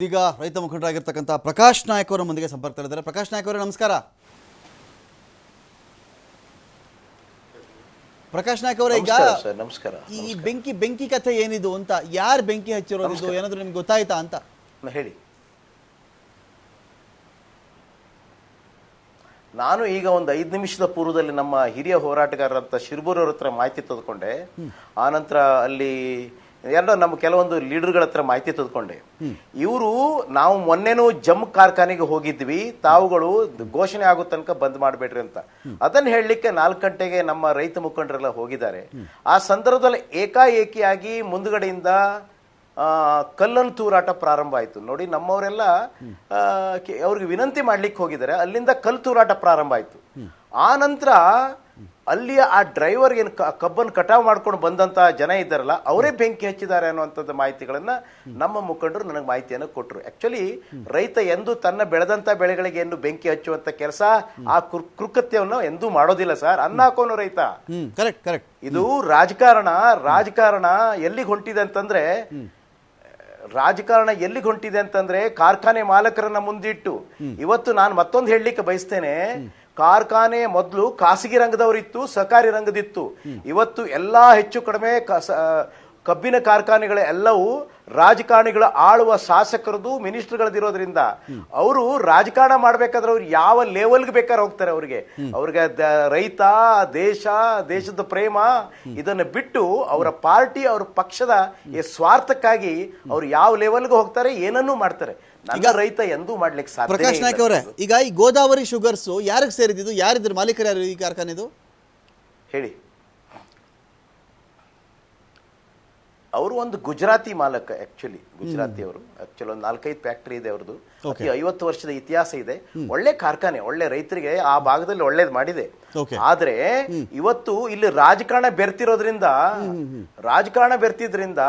ಈಗ ರೈತ ಮುಖಂಡರಾಗಿರ್ತಕ್ಕಂಥ ಪ್ರಕಾಶ್ ನಾಯಕ್ ಅವರ ಮುಂದಿಗೆ ಸಂಪರ್ಕದಲ್ಲಿದ್ದಾರೆ ಪ್ರಕಾಶ್ ನಾಯಕ್ ಅವರೇ ನಮಸ್ಕಾರ. ಪ್ರಕಾಶ್ ನಾಯಕ್ ಅವರೇ ಈಗ ನಮಸ್ಕಾರ ಸರ್ ನಮಸ್ಕಾರ ಈ ಬೆಂಕಿ ಬೆಂಕಿ ಕಥೆ ಏನಿದು ಅಂತ ಯಾರು ಬೆಂಕಿ ಹಚ್ಚಿರೋದು ಏನಾದ್ರೂ ನಿಮ್ಗೆ ಗೊತ್ತಾಯ್ತಾ ಅಂತ? ಹೇಳಿ. ನಾನು ಈಗ ಒಂದು ಐದು ನಿಮಿಷದ ಪೂರ್ವದಲ್ಲಿ ನಮ್ಮ ಹಿರಿಯ ಹೋರಾಟಗಾರರಂತ ಶಿರ್ಬೂರ್ ಅವ್ರ ಹತ್ರ ಮಾಹಿತಿ ತೆಗೆದುಕೊಂಡೆ. ಆನಂತರ ಅಲ್ಲಿ ಎರಡೋ ನಮ್ಮ ಕೆಲವೊಂದು ಲೀಡರ್ಗಳ ಹತ್ರ ಮಾಹಿತಿ ತೆಗೆದುಕೊಂಡೆ ಇವರು ನಾವು ಮೊನ್ನೆನೂ ಜಮ್ ಕಾರ್ಖಾನೆಗೆ ಹೋಗಿದ್ವಿ ತಾವುಗಳು ಘೋಷಣೆ ಆಗೋ ತನಕ ಬಂದ್ ಮಾಡಬೇಡ್ರಿ ಅಂತ. ಅದನ್ನ ಹೇಳಲಿಕ್ಕೆ ನಾಲ್ಕು ಗಂಟೆಗೆ ನಮ್ಮ ರೈತ ಮುಖಂಡರೆಲ್ಲ ಹೋಗಿದ್ದಾರೆ. ಆ ಸಂದರ್ಭದಲ್ಲಿ ಏಕಾಏಕಿಯಾಗಿ ಮುಂದಗಡೆಯಿಂದ ಆ, ಕಲ್ಲನ್ನು ತೂರಾಟ ಪ್ರಾರಂಭ ಆಯ್ತು. ನೋಡಿ ನಮ್ಮವರೆಲ್ಲ ಅವ್ರಿಗೆ ವಿನಂತಿ ಮಾಡ್ಲಿಕ್ಕೆ ಹೋಗಿದ್ದಾರೆ. ಅಲ್ಲಿಂದ ಕಲ್ ತೂರಾಟ ಪ್ರಾರಂಭ ಆಯ್ತು. ಆ ನಂತರ ಅಲ್ಲಿಯ ಆ ಡ್ರೈವರ್ ಏನು ಕಬ್ಬನ್ನು ಕಟಾವ್ ಮಾಡ್ಕೊಂಡು ಬಂದಂತ ಜನ ಇದ್ದಾರಲ್ಲ ಅವರೇ ಬೆಂಕಿ ಹಚ್ಚಿದ್ದಾರೆ ಅನ್ನುವಂಥದ್ದು ಮಾಹಿತಿಗಳನ್ನ ನಮ್ಮ ಮುಖಂಡರು ನನಗೆ ಮಾಹಿತಿಯನ್ನು ಕೊಟ್ಟರು ಆಕ್ಚುಲಿ ರೈತ ಎಂದು ತನ್ನ ಬೆಳೆದಂತ ಬೆಳೆಗಳಿಗೆ ಎಂದು ಬೆಂಕಿ ಹಚ್ಚುವಂತ ಕೆಲಸ ಆ ಕೃಕೃತ್ಯವನ್ನು ಎಂದೂ ಮಾಡೋದಿಲ್ಲ ಸರ್. ಅನ್ನ ಹಾಕೋನು ರೈತ. ಕರೆಕ್ಟ್ ಕರೆಕ್ಟ್ ಇದು ರಾಜಕಾರಣ ರಾಜಕಾರಣ ಎಲ್ಲಿಗೆ ಹೊಂಟಿದೆ ಅಂತಂದ್ರೆ ರಾಜಕಾರಣ ಎಲ್ಲಿಗೆ ಹೊಂಟಿದೆ ಅಂತಂದ್ರೆ ಕಾರ್ಖಾನೆ ಮಾಲಕರನ್ನ ಮುಂದಿಟ್ಟು. ಇವತ್ತು ನಾನು ಮತ್ತೊಂದು ಹೇಳಲಿಕ್ಕೆ ಬಯಸ್ತೇನೆ ಕಾರ್ಖಾನೆ ಮೊದಲು ಖಾಸಗಿ ರಂಗದವರಿತ್ತು ಸಹಕಾರಿ ರಂಗದಿತ್ತು. ಇವತ್ತು ಎಲ್ಲಾ ಹೆಚ್ಚು ಕಡಿಮೆ ಕಬ್ಬಿನ ಕಾರ್ಖಾನೆಗಳ ಎಲ್ಲವೂ ರಾಜಕಾರಣಿಗಳ ಆಳುವ ಶಾಸಕರದು ಮಿನಿಸ್ಟರ್ಗಳದಿರೋದ್ರಿಂದ ಅವರು ರಾಜಕಾರಣ ಮಾಡ್ಬೇಕಾದ್ರೆ ಅವ್ರು ಯಾವ ಲೆವೆಲ್ಗೆ ಬೇಕಾದ್ರೆ ಹೋಗ್ತಾರೆ ಅವ್ರಿಗೆ. ಅವ್ರಿಗೆ ರೈತ, ದೇಶ, ದೇಶದ ಪ್ರೇಮ ಇದನ್ನ ಬಿಟ್ಟು ಅವರ ಪಾರ್ಟಿ, ಅವ್ರ ಪಕ್ಷದ ಸ್ವಾರ್ಥಕ್ಕಾಗಿ ಅವ್ರು ಯಾವ ಲೆವೆಲ್ಗೆ ಹೋಗ್ತಾರೆ, ಏನನ್ನೂ ಮಾಡ್ತಾರೆ. ನನ್ನ ರೈತ ಎಂದೂ ಮಾಡ್ಲಿಕ್ಕೆ ಸಾಧ್ಯ ಪ್ರಕಾಶ್ ನಾಯ್ಕ ಅವರೇ ಈಗ ಈ ಗೋದಾವರಿ ಶುಗರ್ಸ್ ಯಾರಿಗೆ ಸೇರಿದ್ದು? ಯಾರಿದ್ರು ಮಾಲೀಕರು ಯಾರು ಈ ಕಾರ್ಖಾನೆದು? ಹೇಳಿ. ಅವರು ಒಂದು ಗುಜರಾತಿ ಮಾಲಕ ಆಕ್ಚುಲಿ ಗುಜರಾತಿ ಅವರು. ಆಕ್ಚುಲಿ ಒಂದು ನಾಲ್ಕೈದು ಫ್ಯಾಕ್ಟರಿ ಇದೆ ಅವ್ರದ್ದು ಅತಿ ಐವತ್ತು ವರ್ಷದ ಇತಿಹಾಸ ಇದೆ. ಒಳ್ಳೆ ಕಾರ್ಖಾನೆ ಒಳ್ಳೆ ರೈತರಿಗೆ ಆ ಭಾಗದಲ್ಲಿ ಒಳ್ಳೇದು ಮಾಡಿದೆ. ಆದ್ರೆ ಇವತ್ತು ಇಲ್ಲಿ ರಾಜಕಾರಣ ಬೆರ್ತಿರೋದ್ರಿಂದ ರಾಜಕಾರಣ ಬೆರ್ತಿದ್ರಿಂದ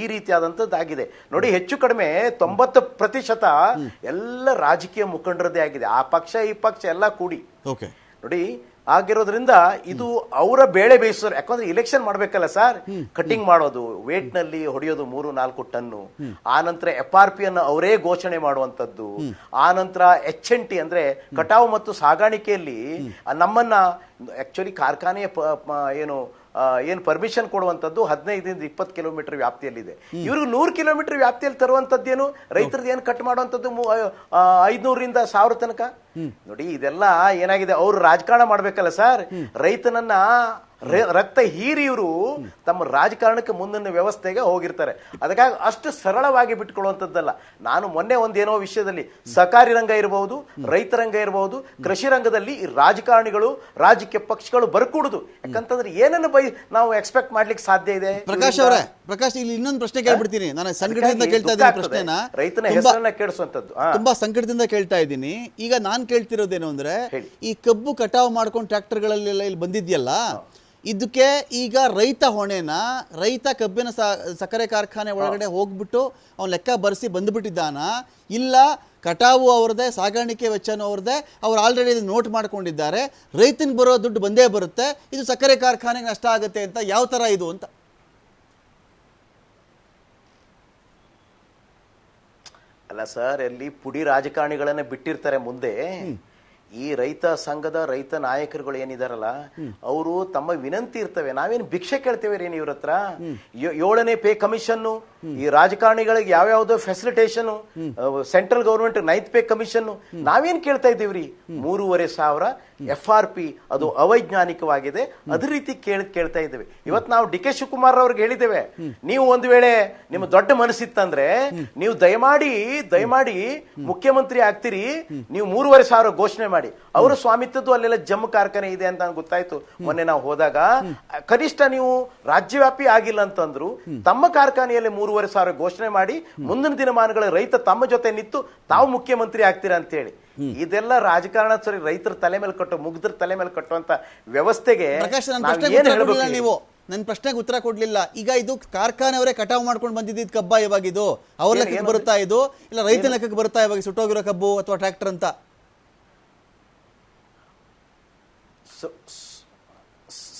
ಈ ರೀತಿಯಾದಂತದ್ದಾಗಿದೆ ನೋಡಿ ಹೆಚ್ಚು ಕಡಿಮೆ ತೊಂಬತ್ತು ಪ್ರತಿಶತ ಎಲ್ಲ ರಾಜಕೀಯ ಮುಖಂಡರದೇ ಆಗಿದೆ. ಆ ಪಕ್ಷ ಈ ಪಕ್ಷ ಎಲ್ಲ ಕೂಡಿ. ನೋಡಿ ಆಗಿರೋದ್ರಿಂದ ಇದು ಅವರ ಬೇಳೆ ಬೇಯಿಸೋರು. ಯಾಕಂದ್ರೆ ಇಲೆಕ್ಷನ್ ಮಾಡ್ಬೇಕಲ್ಲ ಸರ್ ಕಟಿಂಗ್ ಮಾಡೋದು ವೇಟ್ನಲ್ಲಿ ಹೊಡೆಯೋದು ಮೂರು ನಾಲ್ಕು ಟನ್ನು. ಆ ನಂತರ ಎಫ್ ಆರ್ ಪಿ ಅನ್ನು ಅವರೇ ಘೋಷಣೆ ಮಾಡುವಂತದ್ದು ಆ ನಂತರ ಎಚ್ ಎನ್ ಟಿ ಅಂದ್ರೆ ಕಟಾವು ಮತ್ತು ಸಾಗಾಣಿಕೆಯಲ್ಲಿ ನಮ್ಮನ್ನ ಆಕ್ಚುಲಿ ಕಾರ್ಖಾನೆಯ ಏನು ಏನು ಪರ್ಮಿಷನ್ ಕೊಡುವಂಥದ್ದು ಹದಿನೈದರಿಂದ ಇಪ್ಪತ್ತು ಕಿಲೋಮೀಟರ್ ವ್ಯಾಪ್ತಿಯಲ್ಲಿದೆ. ಇವ್ರಿಗೆ ನೂರು ಕಿಲೋಮೀಟರ್ ವ್ಯಾಪ್ತಿಯಲ್ಲಿ ತರುವಂಥದ್ದೇನು? ರೈತರದ್ದು ಏನು ಕಟ್ ಮಾಡುವಂತದ್ದು ಐದುನೂರರಿಂದ ಸಾವಿರ ತನಕ? ನೋಡಿ ಇದೆಲ್ಲ ಏನಾಗಿದೆ? ಅವರು ರಾಜಕಾರಣ ಮಾಡ್ಬೇಕಲ್ಲ ಸರ್. ರೈತನನ್ನ ರಕ್ತ ಹೀರಿ ಇವರು ತಮ್ಮ ರಾಜಕಾರಣಕ್ಕೆ ಮುಂದಿನ ವ್ಯವಸ್ಥೆಗೆ ಹೋಗಿರ್ತಾರೆ. ಅದಕ್ಕಾಗಿ ಅಷ್ಟು ಸರಳವಾಗಿ ಬಿಟ್ಕೊಳ್ಳುವಂಥದ್ದಲ್ಲ. ನಾನು ಮೊನ್ನೆ ಒಂದೇನೋ ವಿಷಯದಲ್ಲಿ ಸಹಕಾರಿ ರಂಗ ಇರಬಹುದು ರೈತ ರಂಗ ಇರಬಹುದು ಕೃಷಿ ರಂಗದಲ್ಲಿ ಈ ರಾಜಕಾರಣಿಗಳು ರಾಜಕೀಯ ಪಕ್ಷಗಳು ಬರ್ಕೂಡುದು. ಯಾಕಂತಂದ್ರೆ ಏನನ್ನು ಬೈ ನಾವು ಎಕ್ಸ್ಪೆಕ್ಟ್ ಮಾಡ್ಲಿಕ್ಕೆ ಸಾಧ್ಯ ಇದೆ? ಪ್ರಕಾಶ್ ಅವರೇ ಪ್ರಕಾಶ್ ಇಲ್ಲಿ ಇನ್ನೊಂದು ಪ್ರಶ್ನೆ ಕೇಳ್ಬಿಡ್ತೀನಿ. ನಾನು ಸಂಘಟನೆಯಿಂದ ಕೇಳ್ತಾ ಇದ್ದೀನಿ ಪ್ರಶ್ನೆ ಪ್ರಶ್ನೆನ. ರೈತನ ಹೆಸರನ್ನ ಕೇಳಿಸುವಂತದ್ದು. ತುಂಬಾ ಸಂಕಟದಿಂದ ಕೇಳ್ತಾ ಇದ್ದೀನಿ. ಈಗ ನಾನು ಕೇಳ್ತಿರೋದೇನು ಅಂದ್ರೆ ಈ ಕಬ್ಬು ಕಟಾವು ಮಾಡ್ಕೊಂಡು ಟ್ರ್ಯಾಕ್ಟರ್ಗಳಲ್ಲೆಲ್ಲ ಇಲ್ಲಿ ಬಂದಿದ್ಯಲ್ಲ ಇದಕ್ಕೆ ಈಗ ರೈತ ಹೊಣೆನ ರೈತ ಕಬ್ಬಿನ ಸಕ್ಕರೆ ಕಾರ್ಖಾನೆ ಒಳಗಡೆ ಹೋಗ್ಬಿಟ್ಟು ಅವ್ನು ಲೆಕ್ಕ ಬರೆಸಿ ಬಂದ್ಬಿಟ್ಟಿದ್ದಾನ? ಇಲ್ಲ ಕಟಾವು ಅವ್ರದ್ದೇ ಸಾಗಾಣಿಕೆ ವೆಚ್ಚನೂ ಅವ್ರದ್ದೇ ಅವ್ರು ಆಲ್ರೆಡಿ ನೋಟ್ ಮಾಡ್ಕೊಂಡಿದ್ದಾರೆ. ರೈತನಿಗೆ ಬರೋ ದುಡ್ಡು ಬಂದೇ ಬರುತ್ತೆ. ಇದು ಸಕ್ಕರೆ ಕಾರ್ಖಾನೆಗೆ ನಷ್ಟ ಆಗುತ್ತೆ ಅಂತ ಯಾವ ಥರ ಇದು ಅಂತ? ಅಲ್ಲ ಸರ್ ಅಲ್ಲಿ ಪುಡಿ ರಾಜಕಾರಣಿಗಳನ್ನ ಬಿಟ್ಟಿರ್ತಾರೆ ಮುಂದೆ. ಈ ರೈತ ಸಂಘದ ರೈತ ನಾಯಕರುಗಳು ಏನಿದಾರಲ್ಲ ಅವರು ತಮ್ಮ ವಿನಂತಿ ಇರ್ತವೆ. ನಾವೇನು ಭಿಕ್ಷೆ ಕೇಳ್ತೇವೆ ರೀ ಇವ್ರ ಹತ್ರ ಏಳನೇ ಪೇ ಕಮಿಷನ್ ಈ ರಾಜಕಾರಣಿಗಳಿಗೆ ಯಾವ್ಯಾವ್ದೋ facilitation central government ninth pay commission ನಾವೇನ್ ಕೇಳ್ತಾ ಇದ್ದೀವ್ರಿ? ಮೂರುವರೆ ಸಾವಿರ ಎಫ್ ಆರ್ ಪಿ ಅದು ಅವೈಜ್ಞಾನಿಕವಾಗಿದೆ. ಅದೇ ರೀತಿ ಕೇಳ್ ಕೇಳ್ತಾ ಇದ್ದೇವೆ. ಇವತ್ ನಾವು ಡಿ ಕೆ ಶಿವಕುಮಾರ್ ಅವ್ರಿಗೆ ಹೇಳಿದ್ದೇವೆ ನೀವು ಒಂದ್ ವೇಳೆ ನಿಮ್ಮ ದೊಡ್ಡ ಮನಸ್ಸಿತ್ತಂದ್ರೆ ನೀವು ದಯಮಾಡಿ ದಯಮಾಡಿ ಮುಖ್ಯಮಂತ್ರಿ ಆಗ್ತೀರಿ ನೀವು ಮೂರುವರೆ ಸಾವಿರ ಘೋಷಣೆ ಮಾಡಿ. ಅವರ ಸ್ವಾಮಿತ್ವದ್ದು ಅಲ್ಲೆಲ್ಲ ಜಮ್ಮು ಕಾರ್ಖಾನೆ ಇದೆ ಅಂತ ನಂಗೆ ಗೊತ್ತಾಯ್ತು. ಮೊನ್ನೆ ನಾವು ಹೋದಾಗ ಕನಿಷ್ಠ ನೀವು ರಾಜ್ಯವ್ಯಾಪಿ ಆಗಿಲ್ಲ ಅಂತಂದ್ರು ತಮ್ಮ ಕಾರ್ಖಾನೆಯಲ್ಲಿ ಮೂರುವರೆ ಸಾವಿರ ಘೋಷಣೆ ಮಾಡಿ ಮುಂದಿನ ದಿನಮಾನಗಳ ರೈತ ತಮ್ಮ ಜೊತೆ ನಿಂತು ತಾವು ಮುಖ್ಯಮಂತ್ರಿ ಆಗ್ತೀರಾ ಅಂತ ಹೇಳಿ ಇದೆಲ್ಲ ರಾಜಕಾರಣ ಸರಿ ರೈತರ ತಲೆ ಮೇಲೆ ಕಟ್ಟೋ ಮುಗ್ದ್ರ ತಲೆ ಮೇಲೆ ಕಟ್ಟುವಂತ ವ್ಯವಸ್ಥೆಗೆ ನಾವ್ ನನ್ನ ಪ್ರಶ್ನೆಗೆ ಉತ್ತರ ಕೊಡ್ಲಿಲ್ಲ. ಈಗ ಇದು ಕಾರ್ಖಾನೆಯವರೇ ಕಟಾವು ಮಾಡ್ಕೊಂಡು ಬಂದಿದ್ದ ಕಬ್ಬ ಇವಾಗ ಇದು? ಅವ್ರ ಲೆಕ್ಕಕ್ಕೆ ಬರುತ್ತಾ ಇದು? ಇಲ್ಲ ರೈತನ ಲೆಕ್ಕಕ್ಕೆ ಬರುತ್ತಾ ಇವಾಗ ಸುಟ್ಟೋಗಿರೋ ಕಬ್ಬು ಅಥವಾ ಟ್ರ್ಯಾಕ್ಟರ್ ಅಂತ? So,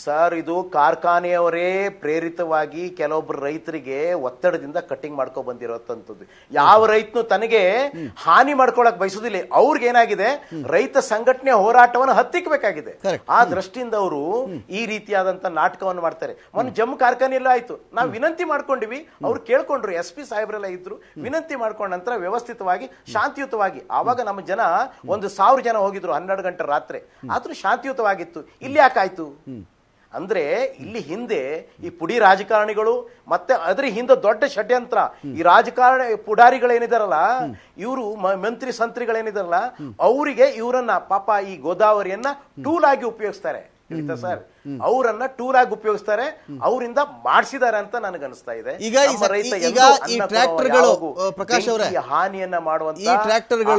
ಸರ್ ಇದು ಕಾರ್ಖಾನೆಯವರೇ ಪ್ರೇರಿತವಾಗಿ ಕೆಲವೊಬ್ಬರು ರೈತರಿಗೆ ಒತ್ತಡದಿಂದ ಕಟ್ಟಿಂಗ್ ಮಾಡ್ಕೊ ಬಂದಿರೋಂಥದ್ದು ಯಾವ ರೈತನು ತನಗೆ ಹಾನಿ ಮಾಡ್ಕೊಳಕ್ ಬಯಸುದಿಲ್ಲ. ಅವ್ರಿಗೆ ಏನಾಗಿದೆ? ರೈತ ಸಂಘಟನೆ ಹೋರಾಟವನ್ನು ಹತ್ತಿಕ್ಬೇಕಾಗಿದೆ. ಆ ದೃಷ್ಟಿಯಿಂದ ಅವರು ಈ ರೀತಿಯಾದಂತ ನಾಟಕವನ್ನು ಮಾಡ್ತಾರೆ. ಮೊನ್ನೆ ಜಮ್ಮು ಕಾರ್ಖಾನೆಯಲ್ಲೂ ಆಯ್ತು. ನಾವು ವಿನಂತಿ ಮಾಡ್ಕೊಂಡಿವಿ. ಅವ್ರು ಕೇಳ್ಕೊಂಡ್ರು ಎಸ್ ಪಿ ಸಾಹೇಬ್ರೆಲ್ಲ ಇದ್ರು. ವಿನಂತಿ ಮಾಡ್ಕೊಂಡ ನಂತರ ವ್ಯವಸ್ಥಿತವಾಗಿ ಶಾಂತಿಯುತವಾಗಿ ಆವಾಗ ನಮ್ಮ ಜನ ಒಂದು ಸಾವಿರ ಜನ ಹೋಗಿದ್ರು ಹನ್ನೆರಡು ಗಂಟೆ ರಾತ್ರಿ. ಆದ್ರೂ ಶಾಂತಿಯುತವಾಗಿತ್ತು. ಇಲ್ಲಿ ಯಾಕಾಯ್ತು ಅಂದ್ರೆ ಇಲ್ಲಿ ಹಿಂದೆ ಈ ಪುಡಿ ರಾಜಕಾರಣಿಗಳು ಮತ್ತೆ ಅದ್ರ ಹಿಂದೆ ದೊಡ್ಡ ಷಡ್ಯಂತ್ರ. ಈ ರಾಜಕಾರಣ ಪುಡಾರಿಗಳೇನಿದಾರಲ್ಲ ಇವರು ಮಂತ್ರಿ ಸಂತ್ರಿಗಳೇನಿದಾರಲ್ಲ ಅವರಿಗೆ ಇವರನ್ನ ಪಾಪ ಈ ಗೋದಾವರಿಯನ್ನ ಟೂಲ್ ಆಗಿ ಉಪಯೋಗಿಸ್ತಾರೆ. ಸರ್? ಅವರನ್ನ ಟೂಲ್ ಆಗಿ ಉಪಯೋಗಿಸ್ತಾರೆ. ಅವರಿಂದ ಮಾಡಿಸಿದ್ದಾರೆ ಅಂತ ನನಗೆ ಅನಿಸ್ತಾ ಇದೆ. ಈಗ ಈ ರೈತ ಹಾನಿಯನ್ನ ಮಾಡುವಂತ ಈ ಟ್ರ್ಯಾಕ್ಟರ್ಗಳು